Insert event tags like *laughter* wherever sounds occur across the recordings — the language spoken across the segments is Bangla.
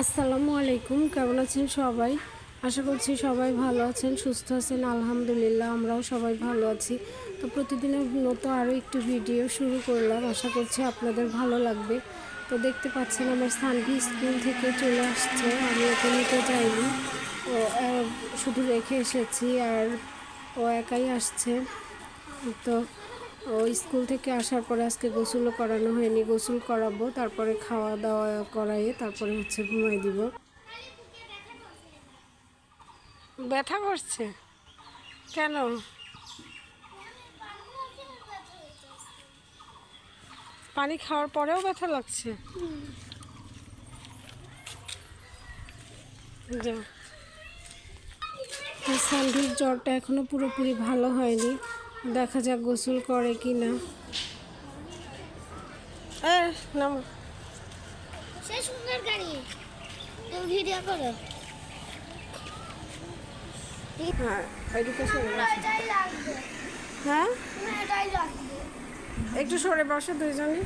আসসালামু আলাইকুম, কেমন আছেন সবাই? আশা করছি সবাই ভালো আছেন, সুস্থ আছেন, আলহামদুলিল্লাহ আমরাও সবাই ভালো আছি। তো প্রতিদিনের মতো আরও একটু ভিডিও শুরু করলাম, আশা করছি আপনাদের ভালো লাগবে। তো দেখতে পাচ্ছেন আমার সানভি স্কুল থেকে চলে আসছে, আমি ওকে নিতে যাইনি ও শুধু রেখে এসেছি আর ও একাই আসছে। তো ও স্কুল থেকে আসার পরে আজকে গোসলও করানো হয়নি। গোসল করাবো তারপরে খাওয়া দাওয়া করাইয়ে তারপরে হচ্ছে ঘুমাই দিব। ব্যথা করছে? কেন? পানি খাওয়ার পরেও ব্যথা লাগছে? সান্ডির জ্বরটা এখনও পুরোপুরি ভালো হয়নি। দেখা যাক গোসল করে কি না এ, নামো। সে সুন্দর গাড়ি। তুমি ভিডিও করো। হ্যাঁ হ্যাঁ? একটু সরে বসো দুইজনে।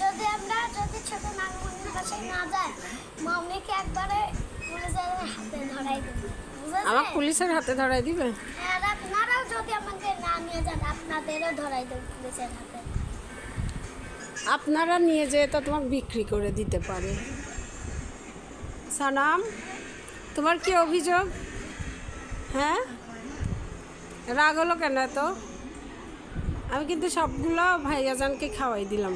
যদি আমরা যদি ছোট নাগমণির কাছে না যাই মামনিকে একবারে পুলিশের হাতে ধরাই দেবো? আমার পুলিশের হাতে ধরাই দিবে। আপনারাও যদি আমাকে না নিয়ে যান আপনাদেরও ধরাই দেবো পুলিশের হাতে। আপনারা নিয়ে যেয়ে তো তোমাকে বিক্রি করে দিতে পারে। সানাম তোমার কি অভিযোগ? হ্যাঁ? রাগ হলো কেন তো আমি কিন্তু সবগুলো ভাইয়াজানকে খাওয়াই দিলাম।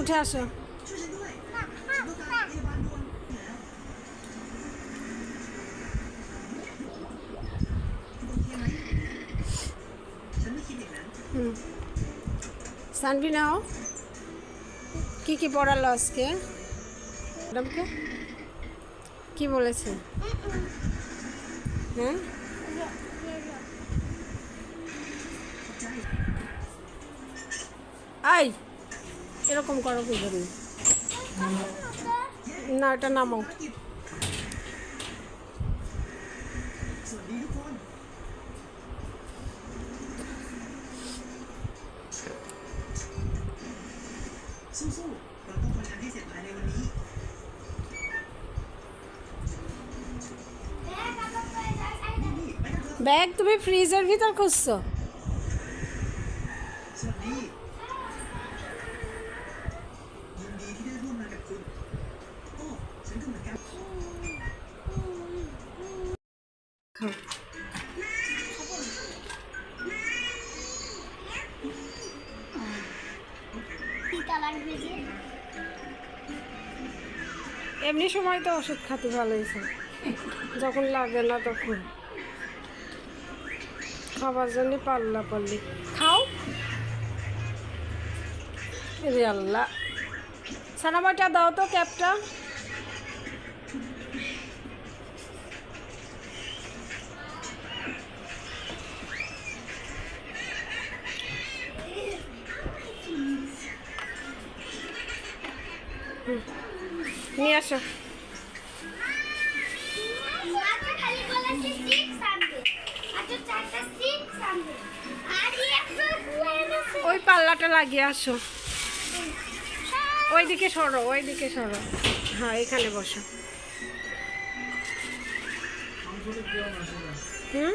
উঠে আসো। হুম। সানবি নাও। কি কি পড়ালো আজকে? ম্যাডামকে? কি বলেছে? হ্যাঁ? আই, এরকম করো কি না, এটা নামাও। ব্যাগ তুমি ফ্রিজের ভিতর খুঁজছো খাও। তিতা লাগবে যে এমনি সময় তো ওষুধ খাতে ভালো হয়েছে যখন লাগে না তখন। খাবার জন্য পাল্লা পাল্লি। খাও। রে আল্লাহ। সানামাটা দাও তো ক্যাপটা। একটা এনেছে ওই পাল্লাটা লাগিয়ে আসো। ওইদিকে সরো ওইদিকে সরো। হ্যাঁ এখানে বসো। হুম?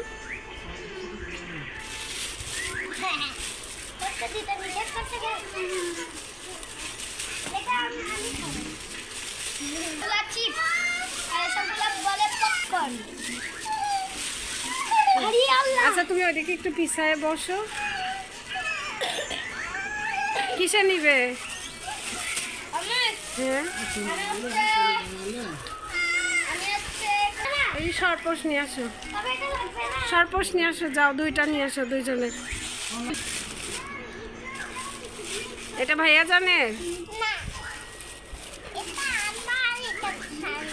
ওটা দিতে নিষেধ করছে কেন? এটা আমি আমি খাব। এগুলা chips, আর এসবগুলা বলে popcorn। আরে আল্লাহ! আচ্ছা তুমি ওইদিকে একটু পিছায় বসো। কিসে নিবে? হ্যাঁ? এই সরপোষ নিয়ে আসো। সরপোষ নিয়ে আসো যাও দুইটা নিয়ে আসো দুইজনে। এটা ভাইয়া জানে? না এটা আমার এটা খাই।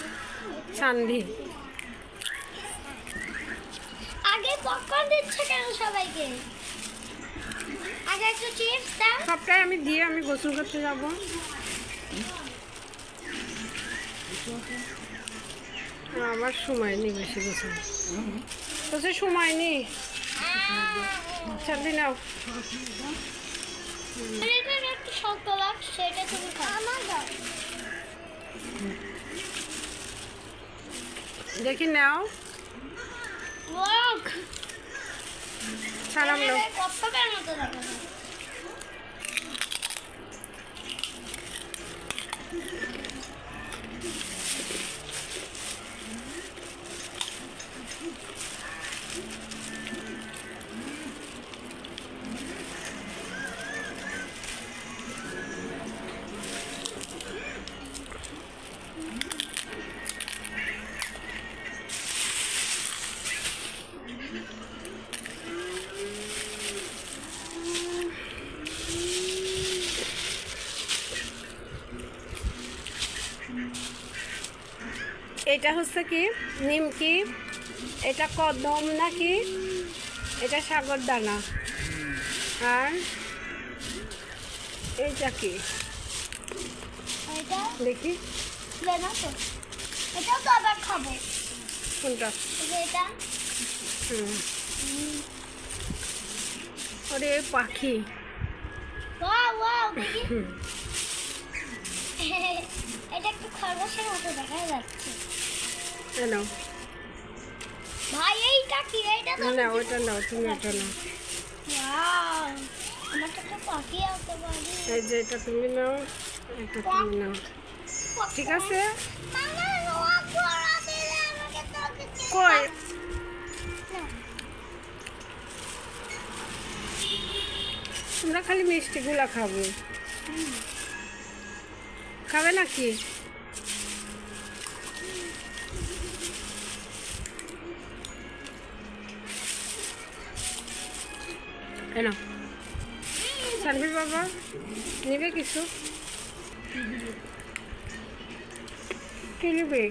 সানভি আগে পপকর্ন দিচ্ছে কেন সবাইকে? আগে একটু চিপস দাও। সবটাই আমি দিয়ে আমি গোসল করতে যাব। আমার সময় নেই বেশি গোসল। তো সে সময় নেই? সাথে নাও। একটু শক্ত লাগ সেটা তুমি আমার দাও। দেখি নাও। ওয়াও এটা হচ্ছে কি? নিমকি এটা কদম নাকি? এটা সাগর দানা। আর এইটা কি? এটা দেখি। তো। এটাও তো আবার খাব। কোনটা? এটা। হুম। ওরে পাখি। ওয়াও ওয়াও দেখি। হুম। *laughs* এটা একটু খরগোশের মতো দেখা যাচ্ছে। নাও ভাই এইটা কি? এইটা তো না ওটা নাও তুমি ওটা নাও ওয়াও আমার তো পাখি এই যে এটা তুমি নাও এটা তুমি নাও। ঠিক আছে? কই? তোমরা খালি মিষ্টিগুলা খাবে। খাবে নাকি? কেন সানভীর বাবা নেবে কিছু? কি নেবে?